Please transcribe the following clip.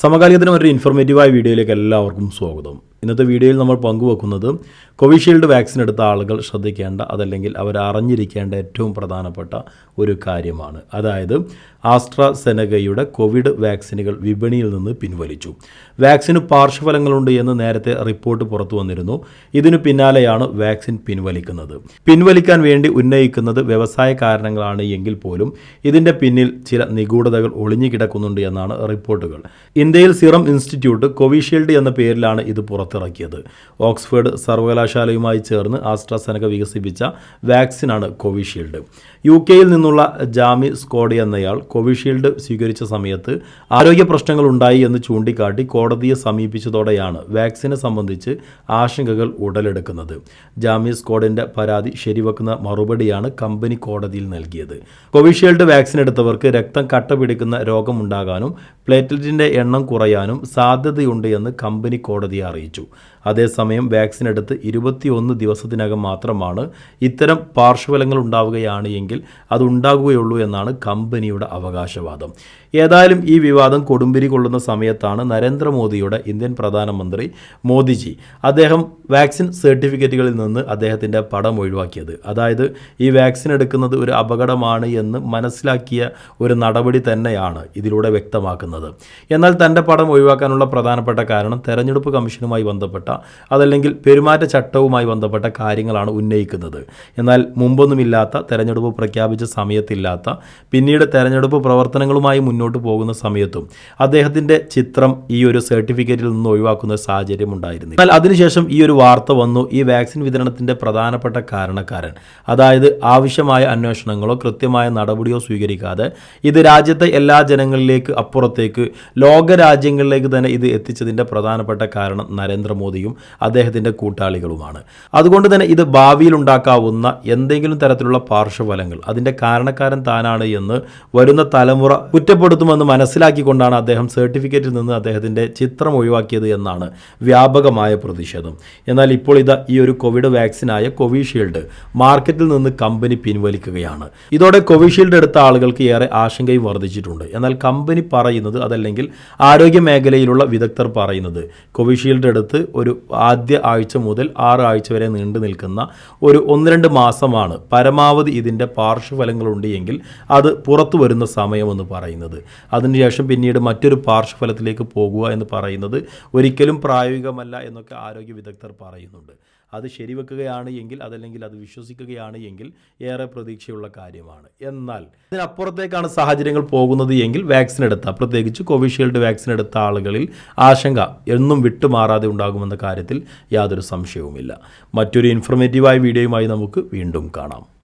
സമകാലികത്തിന് ഒരു ഇൻഫോർമേറ്റീവായ വീഡിയോയിലേക്ക് എല്ലാവർക്കും സ്വാഗതം. ഇന്നത്തെ വീഡിയോയിൽ നമ്മൾ പങ്കുവെക്കുന്നത് കോവിഷീൽഡ് വാക്സിൻ എടുത്ത ആളുകൾ ശ്രദ്ധിക്കേണ്ട അതല്ലെങ്കിൽ അവർ അറിഞ്ഞിരിക്കേണ്ട ഏറ്റവും പ്രധാനപ്പെട്ട ഒരു കാര്യമാണ്. അതായത് ആസ്ട്രസെനഗയുടെ കോവിഡ് വാക്സിനുകൾ വിപണിയിൽ നിന്ന് പിൻവലിച്ചു. വാക്സിന് പാർശ്വഫലങ്ങളുണ്ട് എന്ന് നേരത്തെ റിപ്പോർട്ട് പുറത്തു വന്നിരുന്നു. ഇതിനു പിന്നാലെയാണ് വാക്സിൻ പിൻവലിക്കുന്നത്. പിൻവലിക്കാൻ വേണ്ടി ഉന്നയിക്കുന്നത് വ്യവസായ കാരണങ്ങളാണ് എങ്കിൽ പോലും ഇതിന്റെ പിന്നിൽ ചില നിഗൂഢതകൾ ഒളിഞ്ഞു കിടക്കുന്നുണ്ട് എന്നാണ് റിപ്പോർട്ടുകൾ. ഇന്ത്യയിൽ സിറം ഇൻസ്റ്റിറ്റ്യൂട്ട് കോവിഷീൽഡ് എന്ന പേരിലാണ് ഇത് പുറത്തിറക്കിയത്. ഓക്സ്ഫോർഡ് സർവകലാശാലയുമായി ചേർന്ന് ആസ്ട്രാസെനക വികസിപ്പിച്ച വാക്സിനാണ് കോവിഷീൽഡ്. യു കെയിൽ നിന്നുള്ള ജാമി സ്കോഡി എന്നയാൾ കോവിഷീൽഡ് സ്വീകരിച്ച സമയത്ത് ആരോഗ്യ പ്രശ്നങ്ങൾ ഉണ്ടായി എന്ന് ചൂണ്ടിക്കാട്ടി കോടതിയെ സമീപിച്ചതോടെയാണ് വാക്സിനെ സംബന്ധിച്ച് ആശങ്കകൾ ഉടലെടുക്കുന്നത്. ജാമി സ്കോഡിന്റെ പരാതി ശരിവെക്കുന്ന മറുപടിയാണ് കമ്പനി കോടതിയിൽ നൽകിയത്. കോവിഷീൽഡ് വാക്സിൻ എടുത്തവർക്ക് രക്തം കട്ട പിടിക്കുന്ന രോഗമുണ്ടാകാനും പ്ലേറ്റ്ലെറ്റിന്റെ എണ്ണം കുറയാനും സാധ്യതയുണ്ട് എന്ന് കമ്പനി കോടതിയെ അറിയിച്ചു. അതേസമയം വാക്സിൻ എടുത്ത് ഇരുപത്തിയൊന്ന് ദിവസത്തിനകം മാത്രമാണ് ഇത്തരം പാർശ്വഫലങ്ങൾ ഉണ്ടാവുകയാണ് എങ്കിൽ അത് ഉണ്ടാകുകയുള്ളൂ എന്നാണ് കമ്പനിയുടെ അവകാശവാദം. ഏതായാലും ഈ വിവാദം കൊടുമ്പിരി കൊള്ളുന്ന സമയത്താണ് നരേന്ദ്രമോദിയുടെ ഇന്ത്യൻ പ്രധാനമന്ത്രി മോദിജി അദ്ദേഹം വാക്സിൻ സർട്ടിഫിക്കറ്റുകളിൽ നിന്ന് അദ്ദേഹത്തിന്റെ പടം ഒഴിവാക്കിയത്. അതായത് ഈ വാക്സിൻ എടുക്കുന്നത് ഒരു അപകടമാണ് എന്ന് മനസ്സിലാക്കിയ ഒരു നടപടി തന്നെയാണ് ഇതിലൂടെ വ്യക്തമാക്കുന്നത്. എന്നാൽ തന്റെ പടം ഒഴിവാക്കാനുള്ള പ്രധാനപ്പെട്ട കാരണം തെരഞ്ഞെടുപ്പ് കമ്മീഷനുമായി ബന്ധപ്പെട്ട അതല്ലെങ്കിൽ പെരുമാറ്റച്ചട്ടവുമായി ബന്ധപ്പെട്ട കാര്യങ്ങളാണ് ഉന്നയിക്കുന്നത്. എന്നാൽ മുമ്പൊന്നുമില്ലാത്ത തെരഞ്ഞെടുപ്പ് പ്രഖ്യാപിച്ച സമയത്തില്ലാത്ത പിന്നീട് തെരഞ്ഞെടുപ്പ് പ്രവർത്തനങ്ങളുമായി മുന്നോട്ട് പോകുന്ന സമയത്തും അദ്ദേഹത്തിന്റെ ചിത്രം ഈ ഒരു സർട്ടിഫിക്കറ്റിൽ നിന്ന് ഒഴിവാക്കുന്ന സാഹചര്യം ഉണ്ടായിരുന്നു. എന്നാൽ അതിനുശേഷം ഈ ഒരു വാർത്ത വന്നു. ഈ വാക്സിൻ വിതരണത്തിന്റെ പ്രധാനപ്പെട്ട കാരണക്കാരൻ അതായത് ആവശ്യമായ അന്വേഷണങ്ങളോ കൃത്യമായ നടപടിയോ സ്വീകരിക്കാതെ ഇത് രാജ്യത്തെ എല്ലാ ജനങ്ങളിലേക്ക് അപ്പുറത്തേക്ക് ലോക രാജ്യങ്ങളിലേക്ക് തന്നെ ഇത് എത്തിച്ചതിന്റെ പ്രധാനപ്പെട്ട കാരണം നരേന്ദ്രമോദിയും അദ്ദേഹത്തിന്റെ കൂട്ടാളികളുമാണ് അതുകൊണ്ട് തന്നെ ഇത് ഭാവിയിൽ ഉണ്ടാക്കാവുന്ന എന്തെങ്കിലും തരത്തിലുള്ള പാർശ്വഫലങ്ങൾ. അതിന്റെ കാരണക്കാരൻ താനാണ് എന്ന് വരുന്ന തലമുറ കുറ്റപ്പെടുത്തുമെന്ന് മനസ്സിലാക്കിക്കൊണ്ടാണ് അദ്ദേഹം സർട്ടിഫിക്കറ്റിൽ നിന്ന് അദ്ദേഹത്തിന്റെ ചിത്രം ഒഴിവാക്കിയത് എന്നാണ് വ്യാപകമായ പ്രതിഷേധം. എന്നാൽ ഇപ്പോൾ ഇതാ ഈ ഒരു കോവിഡ് വാക്സിനായ കോവിഷീൽഡ് മാർക്കറ്റിൽ നിന്ന് കമ്പനി പിൻവലിക്കുകയാണ്. ഇതോടെ കോവിഷീൽഡ് എടുത്ത ആളുകൾക്ക് ഏറെ ആശങ്കയും വർദ്ധിച്ചിട്ടുണ്ട്. എന്നാൽ കമ്പനി പറയുന്നത് അതല്ലെങ്കിൽ ആരോഗ്യ മേഖലയിലുള്ള വിദഗ്ധർ പറയുന്നത് കോവിഷീൽഡ് എടുത്ത് ഒരു ആദ്യ ആഴ്ച മുതൽ ആറ് ആഴ്ച വരെ നീണ്ടു നിൽക്കുന്ന ഒരു ഒന്ന് രണ്ട് മാസമാണ് പരമാവധി ഇതിന്റെ പാർശ്വഫലങ്ങളുണ്ട് എങ്കിൽ അത് പുറത്തു വരുന്ന സമയമെന്ന് പറയുന്നത്. അതിനുശേഷം പിന്നീട് മറ്റൊരു പാർശ്വഫലത്തിലേക്ക് പോകുക എന്ന് പറയുന്നത് ഒരിക്കലും പ്രായോഗികമല്ല എന്നൊക്കെ ആരോഗ്യ വിദഗ്ധർ പറയുന്നുണ്ട്. അത് ശരിവെക്കുകയാണ് എങ്കിൽ അതല്ലെങ്കിൽ അത് വിശ്വസിക്കുകയാണ് എങ്കിൽ ഏറെ പ്രതീക്ഷയുള്ള കാര്യമാണ്. എന്നാൽ ഇതിനപ്പുറത്തേക്കാണ് സാഹചര്യങ്ങൾ പോകുന്നത് എങ്കിൽ വാക്സിൻ എടുത്ത പ്രത്യേകിച്ച് കോവിഷീൽഡ് വാക്സിൻ എടുത്ത ആളുകളിൽ ആശങ്ക എന്നും വിട്ടുമാറാതെ ഉണ്ടാകുമെന്ന കാര്യത്തിൽ യാതൊരു സംശയവുമില്ല. മറ്റൊരു ഇൻഫർമേറ്റീവായ വീഡിയോയുമായി നമുക്ക് വീണ്ടും കാണാം.